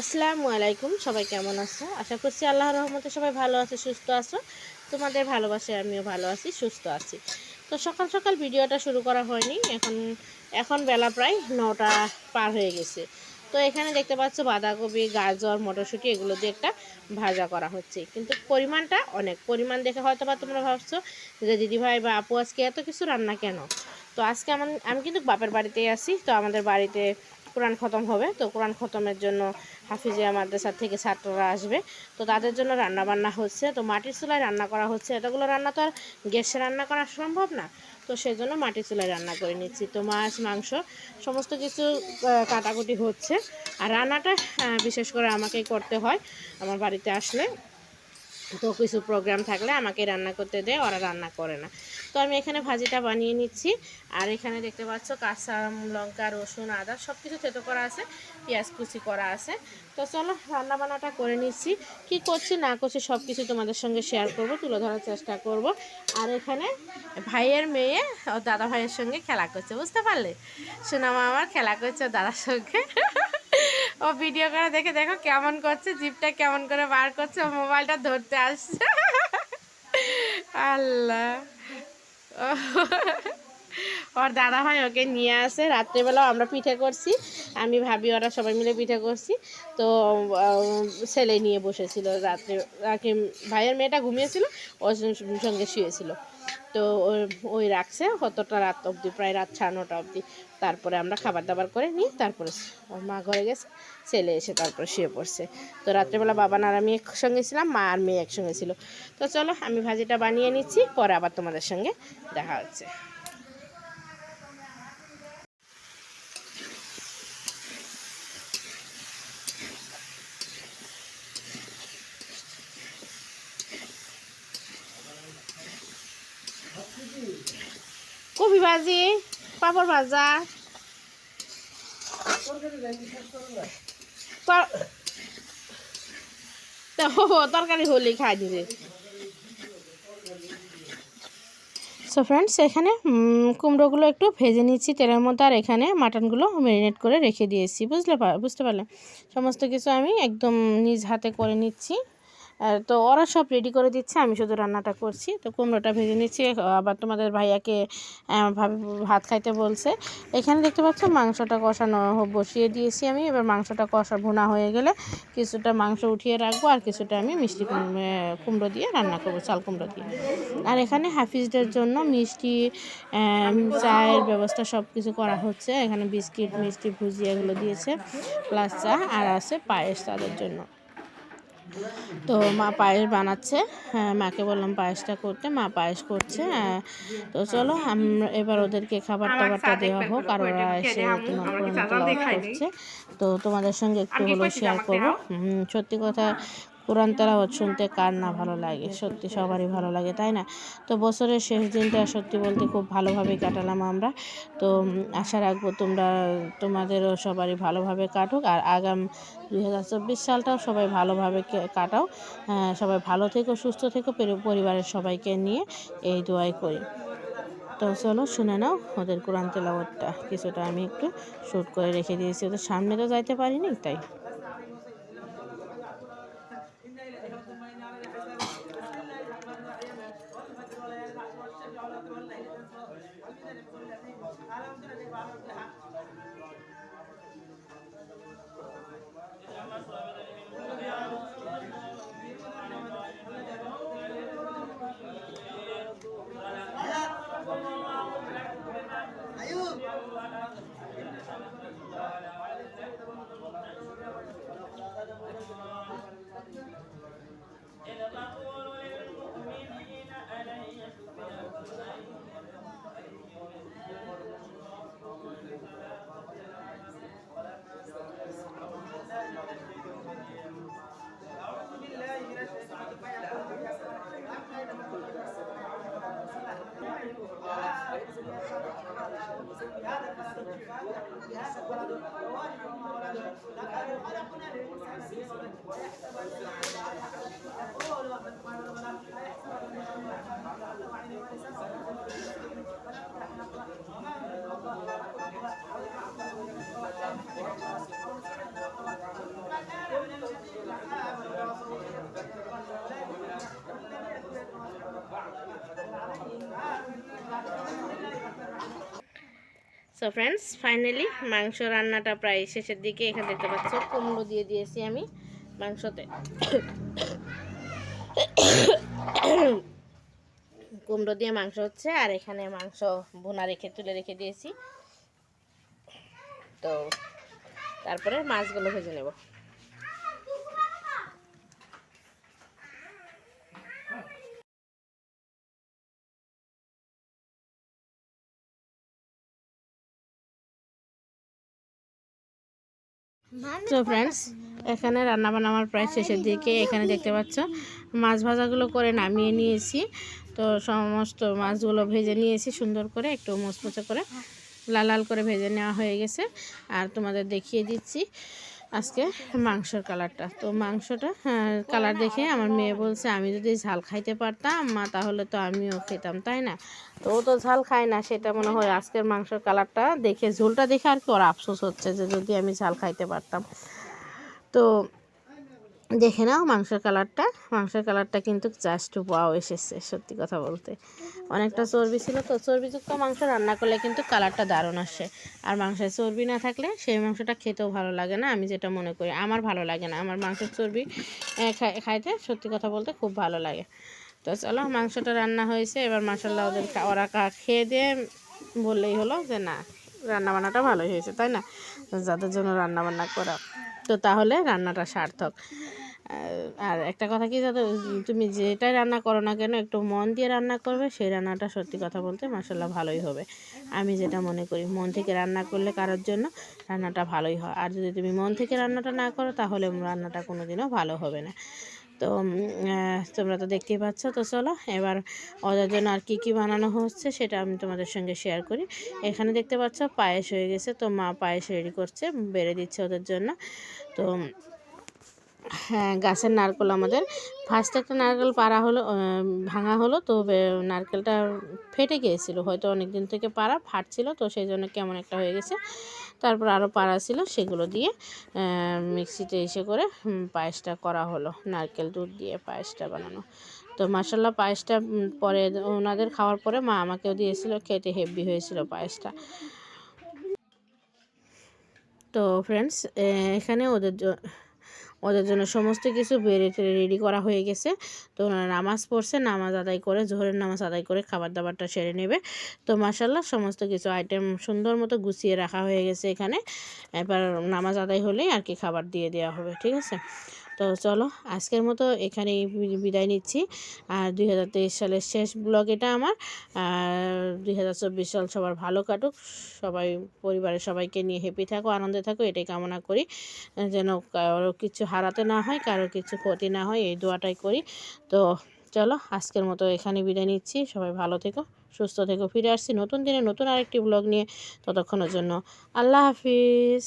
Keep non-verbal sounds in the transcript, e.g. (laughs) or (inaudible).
আসসালামু আলাইকুম, সবাই কেমন আছো? আশা করছি আল্লাহর রহমতে সবাই ভালো আছে, সুস্থ আছো। তোমাদের ভালোবাসায় আমিও ভালো আছি, সুস্থ আছি। তো সকাল সকাল ভিডিওটা শুরু করা হয়নি, এখন এখন বেলা প্রায় নটা পার হয়ে গেছে। তো এখানে দেখতে পাচ্ছ বাঁধাকপি, গাজর, মটরশুঁটি, এগুলো দিয়ে একটা ভাজা করা হচ্ছে। কিন্তু পরিমাণটা অনেক। পরিমাণ দেখে হয়তো বা তোমরা ভাবছ যে, দিদিভাই বা আপু, আজকে এত কিছু রান্না কেন? তো আজকে আমার আমি কিন্তু বাপের বাড়িতেই আছি, তো আমাদের বাড়িতে কোরআন খতম হবে। তো কোরআন খতমের জন্য হাফিজিয়া মাদ্রাসার থেকে ছাত্ররা আসবে। তো তাদের জন্য রান্না বান্না হচ্ছে। তো মাটির চুলায় রান্না করা হচ্ছে। এতগুলো রান্না তো আর গ্যাসে রান্না করা সম্ভব না। তো সেই জন্য মাটির চুলায় রান্না করে নিচ্ছি। তো মাছ, মাংস, সমস্ত কিছু কাটাকুটি হচ্ছে। আর রান্নাটা বিশেষ করে আমাকেই করতে হয়। আমার বাড়িতে আসলে। তো কিছু প্রোগ্রাম থাকলে আমাকে রান্না করতে দেয় ওরা রান্না করে না। তো আমি এখানে ভাজিটা বানিয়ে নিচ্ছি। আর এখানে দেখতে পাচ্ছ কাঁচা লঙ্কা, রসুন, আদা সব কিছু থেতো করা আছে, পেঁয়াজ কুচি করা আছে। তো চলো রান্না বান্নাটা করে নিচ্ছি। কি করছি, না করছি সব কিছু তোমাদের সঙ্গে শেয়ার করব, তুলে ধরার চেষ্টা করব। আর এখানে ভাইয়ের মেয়ে ও দাদা ভাইয়ের সঙ্গে খেলা করছে, বুঝতে পারলে? সোনামা আমার খেলা করছে দাদার সঙ্গে। (laughs) ও ভিডিও করে দেখে দেখো কেমন করছে, জিপটা কেমন করে বার করছে, ও মোবাইলটা ধরতে আসছে। আল্লাহ। ওর দাদা ভাই ওকে নিয়ে আসে, রাত্রেবেলাও আমরা পিঠে করছি, আমি ভাবি ওরা সবাই মিলে পিঠে করছি। তো ছেলে নিয়ে বসেছিল রাত্রে ভাইয়ের মেয়েটা ঘুমিয়েছিল ওর সঙ্গে শুয়েছিল। তো ওই- রাখছে কতটা রাত অবধি? প্রায় রাত সাড়ে নটা অবধি। তারপরে আমরা খাবার দাবার করে নিই, তারপরে ওর মা ঘরে গেছে, ছেলে এসে তারপর শুয়ে পড়ছে। তো রাত্রেবেলা বাবা আর আমি একসঙ্গে ছিলাম, মা আর মেয়ে একসঙ্গে ছিল। তো চলো আমি ভাজিটা বানিয়ে নিচ্ছি, পরে আবার তোমাদের সঙ্গে দেখা হচ্ছে। কপি ভাজি, পাপড় ভাজা। তরকারি হলেই খাই দিবে। সো ফ্রেন্ডস এখানে কুমড়োগুলো একটু ভেজে নিচ্ছি, তেলের মধ্যে, আর এখানে মাটনগুলো ম্যারিনেট করে রেখে দিয়েছি। বুঝলে বুঝতে পারলে? সমস্ত কিছু আমি একদম নিজ হাতে করে নিচ্ছি। তো ওরা সব রেডি করে দিচ্ছে, আমি শুধু রান্নাটা করছি। তো কুমড়োটা ভেজে নিচ্ছি, আবার তোমাদের ভাইয়াকে ভাত খাইতে বলছে। এখানে দেখতে পাচ্ছ মাংসটা কষানো বসিয়ে দিয়েছি আমি। এবার মাংসটা কষা ভুনা হয়ে গেলে কিছুটা মাংস উঠিয়ে রাখব আর কিছুটা আমি মিষ্টি কুমড়ো দিয়ে রান্না করব, চাল কুমড়ো দিয়ে। আর এখানে হাফিজদের জন্য মিষ্টি চায়ের ব্যবস্থা সব কিছু করা হচ্ছে। এখানে বিস্কিট, মিষ্টি, ভুজিয়া এগুলো দিয়েছে, প্লাস চা, আর আছে পায়েস তাদের জন্য। তো মা পায়েস বানাচ্ছে। হ্যাঁ মাকে বললাম পায়েসটা করতে মা পায়েস করছে হ্যাঁ, তো চলো আমরা এবার ওদেরকে খাবার টাবারটা দেওয়া হোক আর ওরা এসে তোমার করছে। তো তোমাদের সঙ্গে একটু হলো শেয়ার করব। সত্যি কথা কোরআন তেলাওয়াত শুনতে কার না ভালো লাগে? সত্যি সবারই ভালো লাগে তাই না? তো বছরের শেষ দিনটা সত্যি বলতে খুব ভালোভাবে কাটালাম আমরা। তো আশা রাখব তোমরা তোমাদেরও সবারই ভালোভাবে কাটুক। আর আগাম দুই হাজার চব্বিশ সালটাও সবাই ভালোভাবে কাটাও। হ্যাঁ, সবাই ভালো থেকো সুস্থ থেকো পরি- পরিবারের সবাইকে নিয়ে এই দোয়াই করি। তো চলো শুনে নাও ওদের কোরআন তেলাওয়াতটা। কিছুটা আমি একটু শ্যুট করে রেখে দিয়েছি। ওদের সামনে তো যাইতে পারিনি তাই। ولد لهذا الولد ووالد وما ولد لقد خلقنا الانسان في ويحسب ان সো ফ্রেন্ডস ফাইনালি মাংস রান্নাটা প্রায় শেষের দিকে। এখানে দেখতে পাচ্ছ, কুমড়ো দিয়ে দিয়েছি আমি মাংসতে। কুমড়ো দিয়ে মাংস হচ্ছে, আর এখানে মাংস ভুনা রেখে, তুলে রেখে দিয়েছি। তো, তারপরে মাছগুলো ভেজে নেব। তো ফ্রেন্ডস এখানে রান্নাবান্না আমার প্রায় শেষের দিকে। এখানে দেখতে পাচ্ছ, মাছ ভাজাগুলো করে নামিয়ে নিয়েছি। তো সমস্ত মাছগুলো ভেজে নিয়েছি সুন্দর করে, একটু মোচমোচা করে, লাল লাল করে ভেজে নেওয়া হয়ে গেছে। আর তোমাদের দেখিয়ে দিচ্ছি। আজকে মাংসর কালারটা। তো মাংসটা কালার দেখে আমার মেয়ে বলছে, আমি যদি ঝাল খাইতে পারতাম, মা, তাহলে তো আমিও খেতাম, তাই না? তো ও তো ঝাল খায় না, সেটা মনে হয় আজকের মাংসর কালারটা দেখে, ঝোলটা দেখে আর কি ওর আফসোস হচ্ছে যে যদি আমি ঝাল খাইতে পারতাম। তো দেখে নাও মাংসের কালারটা। মাংসের কালারটা কিন্তু জাস্ট ওয়াও এসেছে, সত্যি কথা বলতে। অনেকটা চর্বি ছিল তো, চর্বিযুক্ত মাংস রান্না করলে কিন্তু কালারটা দারুণ আসে। আর মাংসের চর্বি না থাকলে সেই মাংসটা খেতেও ভালো লাগে না, আমি যেটা মনে করি। আমার ভালো লাগে না, আমার মাংসের চর্বি খাইতে সত্যি কথা বলতে খুব ভালো লাগে। তো চলো, মাংসটা রান্না হয়েছে, এবার মাসাল্লাহ ওদের ওরা খেয়ে দিয়ে বললেই হলো যে না, রান্নাবান্নাটা ভালোই হয়েছে, তাই না? যাদের জন্য রান্নাবান্না করা। তো তাহলে রান্নাটা সার্থক। আর একটা কথা কি যাতে তুমি যেটাই রান্না করো না কেন, একটু মন দিয়ে রান্না করবে, সেই রান্নাটা সত্যি কথা বলতে মাসাল্লাহ ভালোই হবে। আমি যেটা মনে করি, মন থেকে রান্না করলে কারোর জন্য রান্নাটা ভালোই হয়। আর যদি তুমি মন থেকে রান্নাটা না করো, তাহলে রান্নাটা কোনো দিনও ভালো হবে না। তো তোমরা তো দেখতেই পাচ্ছ, তো চলো, এবার ওদের জন্য আর কী কী বানানো হচ্ছে, সেটা আমি তোমাদের সঙ্গে শেয়ার করি। এখানে দেখতে পাচ্ছ, পায়েস হয়ে গেছে, তো মা পায়েস রেডি করছে, বেড়ে দিচ্ছে ওদের জন্য। তো হ্যাঁ গাছের নারকেল আমাদের। ফার্স্ট একটা নারকেল পাড়া হলো ভাঙা হলো, তো নারকেলটা ফেটে গিয়েছিল। হয়তো অনেক দিন থেকে পাড়া ফাটছিল, তো সেই জন্য কেমন একটা হয়ে গেছে। তারপর আরও পাড়া ছিল, সেগুলো দিয়ে মিক্সিতে এসে করে পায়েসটা করা হলো। নারকেল দুধ দিয়ে পায়েসটা বানানো। তো মাসাল্লাহ পায়েসটা পরে ওনাদের খাওয়ার পরে মা আমাকেও দিয়েছিল, খেতে হেভি হয়েছিল পায়েসটা। তো ফ্রেন্ডস এখানে ওদের ওদের জন্য সমস্ত কিছু বেড়ে রেডি করা হয়ে গেছে। তো ওনারা নামাজ পড়ছে, নামাজ আদায় করে, জোহরের নামাজ আদায় করে খাবার দাবারটা সেরে নেবে। তো মাসাল্লাহ সমস্ত কিছু আইটেম সুন্দর মতো গুছিয়ে রাখা হয়ে গেছে এখানে। এবার নামাজ আদায় হলেই আর কি খাবার দিয়ে দেওয়া হবে, ঠিক আছে? তো চলো আজকের মতো এখানেই বিদায় নিচ্ছি। আর দুই হাজার তেইশ সালের শেষ ব্লগ এটা আমার। আর দুই হাজার চব্বিশ সাল সবার ভালো কাটুক। সবাই, পরিবারের সবাইকে নিয়ে হ্যাপি থাকো, আনন্দে থাকো, এটাই কামনা করি। যেন কারও কিছু হারাতে না হয়, কারও কিছু ক্ষতি না হয়, এই দোয়াটাই করি। তো চলো আজকের মতো এখানে বিদায় নিচ্ছি। সবাই ভালো থেকো, সুস্থ থেকো, ফিরে আসছি নতুন দিনে নতুন আরেকটি ব্লগ নিয়ে ততক্ষণের জন্য। আল্লাহ হাফিজ।